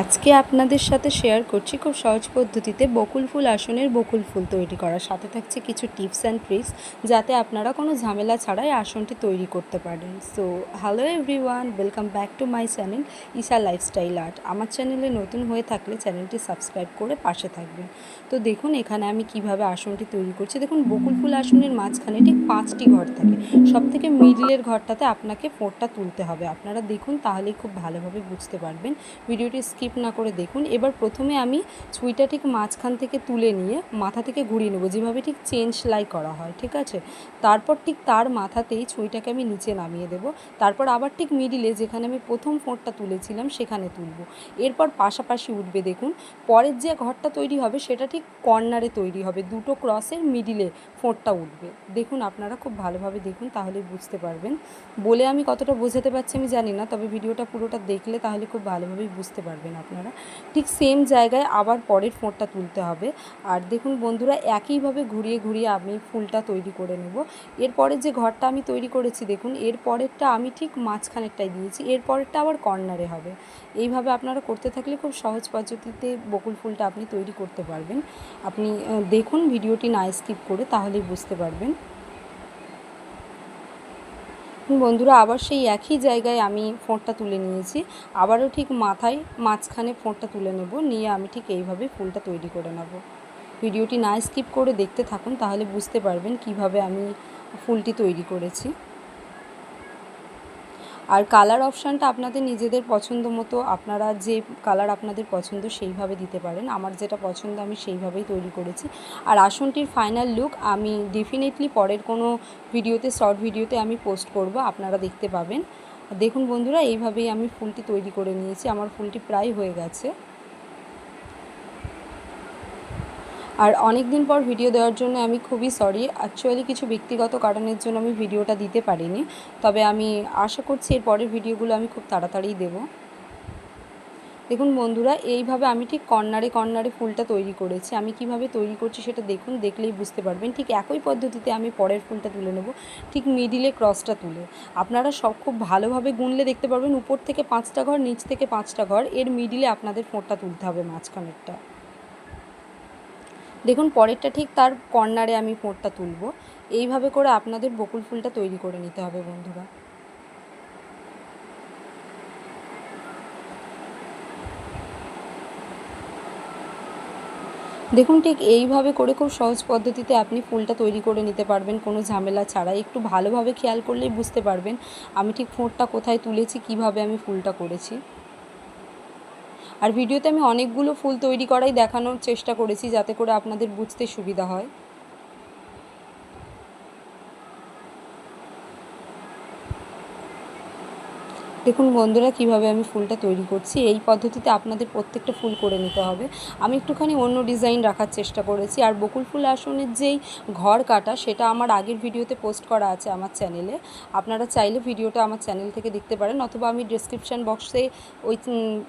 আজকে আপনাদের সাথে শেয়ার করছি খুব সহজ পদ্ধতিতে বকুল ফুল আসনের বকুল ফুল তৈরি করার। সাথে থাকছে কিছু টিপস অ্যান্ড ট্রিক্স যাতে আপনারা কোনো ঝামেলা ছাড়াই আসনটি তৈরি করতে পারেন। So hello everyone welcome back to my channel Isa lifestyle art আমার চ্যানেলে নতুন হয়ে থাকলে চ্যানেলটি সাবস্ক্রাইব করে পাশে থাকবেন। তো দেখুন, এখানে আমি কীভাবে আসনটি তৈরি করছি। দেখুন, বকুল ফুল আসনের মাঝখানে ঠিক পাঁচটি ঘর থাকে। সব থেকে মিডলের ঘরটাতে আপনাকে ফোরটা তুলতে হবে। আপনারা দেখুন, তাহলেই খুব ভালোভাবে বুঝতে পারবেন। ভিডিওটি স্কিপ না করে দেখুন। এবার প্রথমে আমি ছুঁইটা ঠিক মাঝখান থেকে তুলে নিয়ে মাথা থেকে ঘুরিয়ে নেব। যেভাবে ঠিক চেন সেলাই করা হয়, ঠিক আছে? তারপর ঠিক তার মাথাতেই ছুঁইটাকে আমি নিচে নামিয়ে দেবো। তারপর আবার ঠিক মিডিলে যেখানে আমি প্রথম ফোঁটটা তুলেছিলাম, সেখানে তুলব। এরপর পাশাপাশি উঠবে দেখুন, পরের যে ঘরটা তৈরি হবে, সেটা ঠিক কর্নারে তৈরি হবে। দুটো ক্রসের মিডিলে ফোঁটটা উঠবে। দেখুন, আপনারা খুব ভালোভাবে দেখুন, তাহলে বুঝতে পারবেন। বলে আমি কতটা বোঝাতে পারছি আমি জানি না, তবে ভিডিওটা পুরোটা দেখলে তাহলে খুব ভালোভাবেই বুঝতে পারবেন। আপনারা। ঠিক সেম জায়গায় আবার পরের ফোঁটটা তুলতে হবে। আর দেখুন বন্ধুরা, একইভাবে ঘুরিয়ে ঘুরিয়ে আমি ফুলটা তৈরি করে নেব। এরপরে যে ঘরটা আমি তৈরি করেছি, দেখুন, এর পরেরটা আমি ঠিক মাঝখানেরটাই দিয়েছি। এর পরেরটা আবার কর্নারে হবে। এইভাবে আপনারা করতে থাকলে খুব সহজ পদ্ধতিতে বকুল ফুলটা আপনি তৈরি করতে পারবেন। আপনি দেখুন, ভিডিওটি না স্কিপ করে তাহলেই বুঝতে পারবেন। বন্ধুরা আবার সেই একই জায়গায় আমি ফোঁটটা তুলে নিয়েছি। আবারও ঠিক মাথায় মাঝখানে ফোঁটটা তুলে নেব, নিয়ে আমি ঠিক এইভাবে ফুলটা তৈরি করে নেব। ভিডিওটি না স্কিপ করে দেখতে থাকুন, তাহলে বুঝতে পারবেন কীভাবে আমি ফুলটি তৈরি করেছি। আর কালার অপশানটা আপনাদের নিজেদের পছন্দ মতো আপনারা যে কালার আপনাদের পছন্দ সেইভাবে দিতে পারেন। আমার যেটা পছন্দ আমি সেইভাবেই তৈরি করেছি। আর আসনটির ফাইনাল লুক আমি ডেফিনেটলি পরের কোনো ভিডিওতে শর্ট ভিডিওতে আমি পোস্ট করব, আপনারা দেখতে পাবেন। দেখুন বন্ধুরা, এইভাবেই আমি ফুলটি তৈরি করে নিয়েছি। আমার ফুলটি প্রায় হয়ে গেছে। আর অনেক দিন পর ভিডিও দেওয়ার জন্য আমি খুবই সরি অ্যাকচুয়ালি কিছু ব্যক্তিগত কারণের জন্য আমি ভিডিওটা দিতে পারিনি। তবে আমি আশা করছি এর পরের ভিডিওগুলো আমি খুব তাড়াতাড়িই দেবো। দেখুন বন্ধুরা, এইভাবে আমি ঠিক কর্নারে কর্নারে ফুলটা তৈরি করেছি। আমি কীভাবে তৈরি করছি সেটা দেখুন, দেখলেই বুঝতে পারবেন। ঠিক একই পদ্ধতিতে আমি পরের ফুলটা তুলে নেব, ঠিক মিডিলে ক্রসটা তুলে। আপনারা সব খুব ভালোভাবে গুনলে দেখতে পারবেন, উপর থেকে পাঁচটা ঘর, নিচ থেকে পাঁচটা ঘর, এর মিডিলে আপনাদের ফোঁটটা তুলতে হবে মাঝখানেরটা। দেখুন, পরেরটা ঠিক তার কর্নারে আমি ফোঁটটা তুলব। এইভাবে করে আপনাদের বকুল ফুলটা তৈরি করে নিতে হবে বন্ধুরা। দেখুন, ঠিক এইভাবে করে খুব সহজ পদ্ধতিতে আপনি ফুলটা তৈরি করে নিতে পারবেন, কোনো ঝামেলা ছাড়াই। একটু ভালোভাবে খেয়াল করলেই বুঝতে পারবেন আমি ঠিক ফোঁটটা কোথায় তুলেছি, কীভাবে আমি ফুলটা করেছি। আর ভিডিওতে আমি অনেকগুলো ফুল তৈরি করাই দেখানোর চেষ্টা করেছি যাতে করে আপনাদের বুঝতে সুবিধা হয়। দেখুন বন্ধুরা, কীভাবে আমি ফুলটা তৈরি করছি, এই পদ্ধতিতে আপনাদের প্রত্যেকটা ফুল করে নিতে হবে। আমি একটুখানি অন্য ডিজাইন রাখার চেষ্টা করেছি, আর বকুল ফুল আসনের যেই ঘর কাটা, সেটা আমার আগের ভিডিওতে পোস্ট করা আছে আমার চ্যানেলে। আপনারা চাইলে ভিডিওটা আমার চ্যানেল থেকে দেখতে পারেন, অথবা আমি ডিসক্রিপশান বক্সে ওই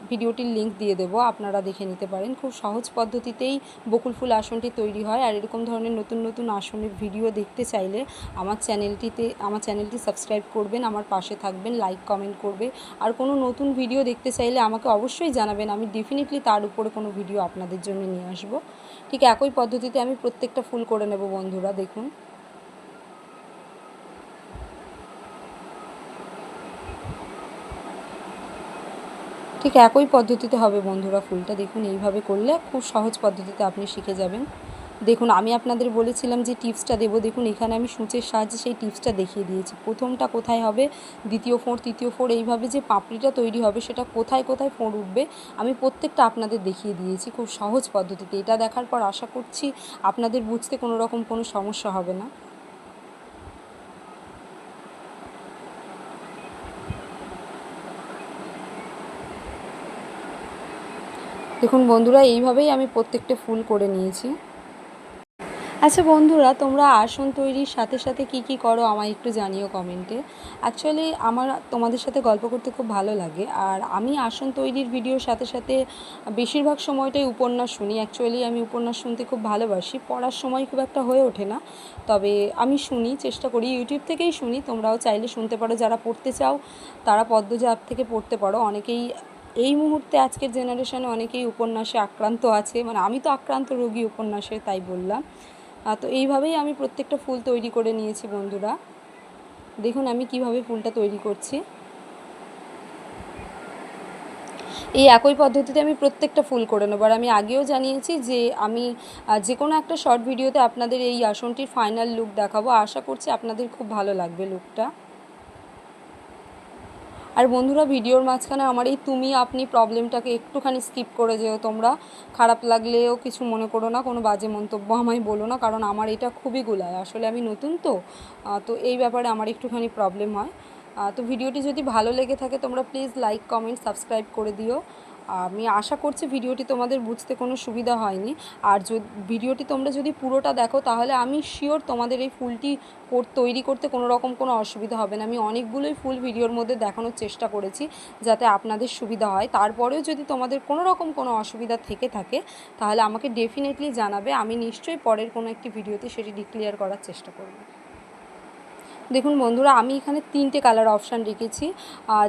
ভিডিওটির লিঙ্ক দিয়ে দেবো, আপনারা দেখে নিতে পারেন। খুব সহজ পদ্ধতিতেই বকুল ফুল আসনটি তৈরি হয়, আর এরকম ধরনের নতুন নতুন আসনের ভিডিও দেখতে চাইলে আমার চ্যানেলটিতে, আমার চ্যানেলটি সাবস্ক্রাইব করবেন, আমার পাশে থাকবেন, লাইক, কমেন্ট করবে আর কোনো নতুন ভিডিও দেখতে চাইলে আমাকে অবশ্যই জানাবেন। আমি ডেফিনেটলি তার উপরে কোনো ভিডিও আপনাদের জন্য নিয়ে আসব। ঠিক একই পদ্ধতিতে আমি প্রত্যেকটা ফুল করে নেব বন্ধুরা, দেখুন। ঠিক একই পদ্ধতিতে হবে বন্ধুরা ফুলটা। দেখুন, এইভাবে করলে খুব সহজ পদ্ধতিতে আপনি শিখে যাবেন। দেখুন, আমি আপনাদের বলেছিলাম যে টিপসটা দেবো। দেখুন, এখানে আমি সূচের সাহায্যে সেই টিপসটা দেখিয়ে দিয়েছি। প্রথমটা কোথায় হবে, দ্বিতীয় ফোঁড়, তৃতীয় ফোঁড়, এইভাবে যে পাপড়িটা তৈরি হবে, সেটা কোথায় কোথায় ফোঁড় উঠবে, আমি প্রত্যেকটা আপনাদের দেখিয়ে দিয়েছি খুব সহজ পদ্ধতিতে। এটা দেখার পর আশা করছি আপনাদের বুঝতে কোনো রকম কোনো সমস্যা হবে না। দেখুন বন্ধুরা, এইভাবেই আমি প্রত্যেকটা ফুল করে নিয়েছি। আচ্ছা বন্ধুরা, তোমরা আসন তৈরির সাথে সাথে কি কি করো আমায় একটু জানিও কমেন্টে অ্যাকচুয়ালি আমার, তোমাদের সাথে গল্প করতে খুব ভালো লাগে। আর আমি আসন তৈরির ভিডিওর সাথে সাথে বেশিরভাগ সময়টাই উপন্যাস শুনি। অ্যাকচুয়ালি আমি উপন্যাস শুনতে খুব ভালোবাসি। পড়ার সময় খুব একটা হয়ে ওঠে না। তবে আমি শুনি, চেষ্টা করি। ইউটিউব থেকেই শুনি। তোমরাও চাইলে শুনতে পারো। যারা পড়তে চাও, তারা পদ্মজা অ্যাপ থেকে পড়তে পারো। অনেকেই এই মুহূর্তে আজকের জেনারেশনে অনেকেই উপন্যাসে আক্রান্ত আছে। মানে আমি তো আক্রান্ত রোগী উপন্যাসে, তাই বললাম। তো এইভাবেই আমি প্রত্যেকটা ফুল তৈরি করে নিয়েছি বন্ধুরা। দেখুন আমি কীভাবে ফুলটা তৈরি করছি। এই একই পদ্ধতিতে আমি প্রত্যেকটা ফুল করে নেব। আর আমি আগেও জানিয়েছি যে আমি যে কোনো একটা শর্ট ভিডিওতে আপনাদের এই আসনটির ফাইনাল লুক দেখাবো। আশা করছি আপনাদের খুব ভালো লাগবে লুকটা আর বন্ধুরা, ভিডিওর মাঝখানে আমার এই তুমি, আপনি প্রবলেমটাকে একটুখানি স্কিপ করে যেও তোমরা। খারাপ লাগলেও কিছু মনে করো না, কোনো বাজে মন্তব্য আমায় বলো না, কারণ আমার এটা খুবই গুলায়। আসলে আমি নতুন তো তো এই ব্যাপারে আমার একটুখানি প্রবলেম হয়। তো ভিডিওটি যদি ভালো লেগে থাকে, তোমরা প্লিজ লাইক কমেন্ট সাবস্ক্রাইব করে দিও। আমি আশা করছি ভিডিওটি তোমাদের বুঝতে কোনো সুবিধা হয়নি। আর যদি ভিডিওটি তোমরা যদি পুরোটা দেখো, তাহলে আমি শিওর তোমাদের এই ফুলটি তৈরি করতে কোনো রকম কোনো অসুবিধা হবে না। আমি অনেকগুলোই ফুল ভিডিওর মধ্যে দেখানোর চেষ্টা করেছি, যাতে আপনাদের সুবিধা হয়। তারপরেও যদি তোমাদের কোনো রকম কোনো অসুবিধা থেকে থাকে, তাহলে আমাকে ডেফিনেটলি জানাবে। আমি নিশ্চয়ই পরের কোনো একটি ভিডিওতে সেটি ডিক্লিয়ার করার চেষ্টা করব। দেখুন বন্ধুরা, আমি এখানে তিনটে কালার অপশান রেখেছি।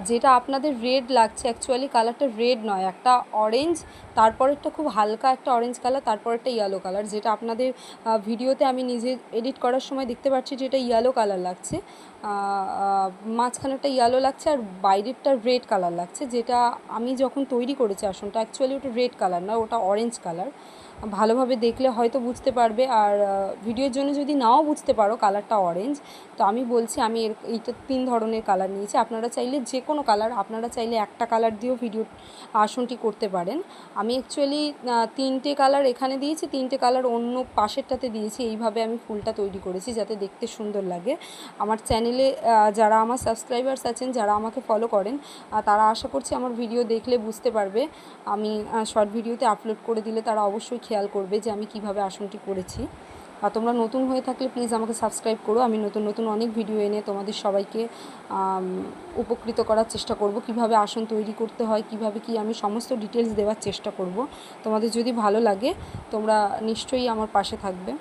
যেটা আপনাদের রেড লাগছে অ্যাকচুয়ালি কালারটা রেড নয়, একটা অরেঞ্জ তারপরেরটা খুব হালকা একটা অরেঞ্জ কালার তারপরেরটা ইয়েলো কালার যেটা আপনাদের ভিডিওতে আমি নিজে এডিট করার সময় দেখতে পাচ্ছি যে এটা ইয়েলো কালার লাগছে। মাঝখানেরটা ইয়েলো লাগছে আর বাইরেরটা রেড কালার লাগছে, যেটা আমি যখন তৈরি করেছি আসনটা অ্যাকচুয়ালি ওটা রেড কালার না, ওটা অরেঞ্জ কালার ভালোভাবে দেখলে হয়তো বুঝতে পারবে। আর ভিডিওর জন্য যদি নাও বুঝতে পারো কালারটা অরেঞ্জ তো আমি বলছি আমি এর, এইটা তিন ধরনের কালার নিয়েছি। আপনারা চাইলে যে কোনো কালার আপনারা চাইলে একটা কালার দিয়েও ভিডিও আসনটি করতে পারেন। আমি অ্যাকচুয়ালি তিনটে কালার এখানে দিয়েছি, তিনটে কালার অন্য পাশেরটাতে দিয়েছি। এইভাবে আমি ফুলটা তৈরি করেছি যাতে দেখতে সুন্দর লাগে। আমার চ্যানেলে যারা আমার সাবস্ক্রাইবার্স আছেন, যারা আমাকে ফলো করেন তারা আশা করছি আমার ভিডিও দেখলে বুঝতে পারবে। আমি শর্ট ভিডিওতে আপলোড করে দিলে তারা অবশ্যই খেয়াল করবে যে আমি কীভাবে আসনটি করেছি। আর তোমরা নতুন হয়ে থাকলে প্লিজ আমাকে সাবস্ক্রাইব করো। আমি নতুন নতুন অনেক ভিডিও এনে তোমাদের সবাইকে উপকৃত করার চেষ্টা করব। কীভাবে আসন তৈরি করতে হয়, কীভাবে কি আমি সমস্ত ডিটেলস দেওয়ার চেষ্টা করব। তোমাদের যদি ভালো লাগে, তোমরা নিশ্চয়ই আমার পাশে থাকবে।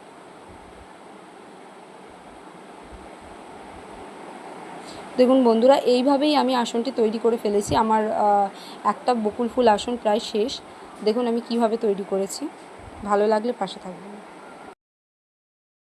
দেখুন বন্ধুরা, এইভাবেই আমি আসনটি তৈরি করে ফেলেছি। আমার একটা বকুল ফুল আসন প্রায় শেষ। দেখুন আমি কীভাবে তৈরি করেছি। ভালো লাগলে পাশে থাকবেন।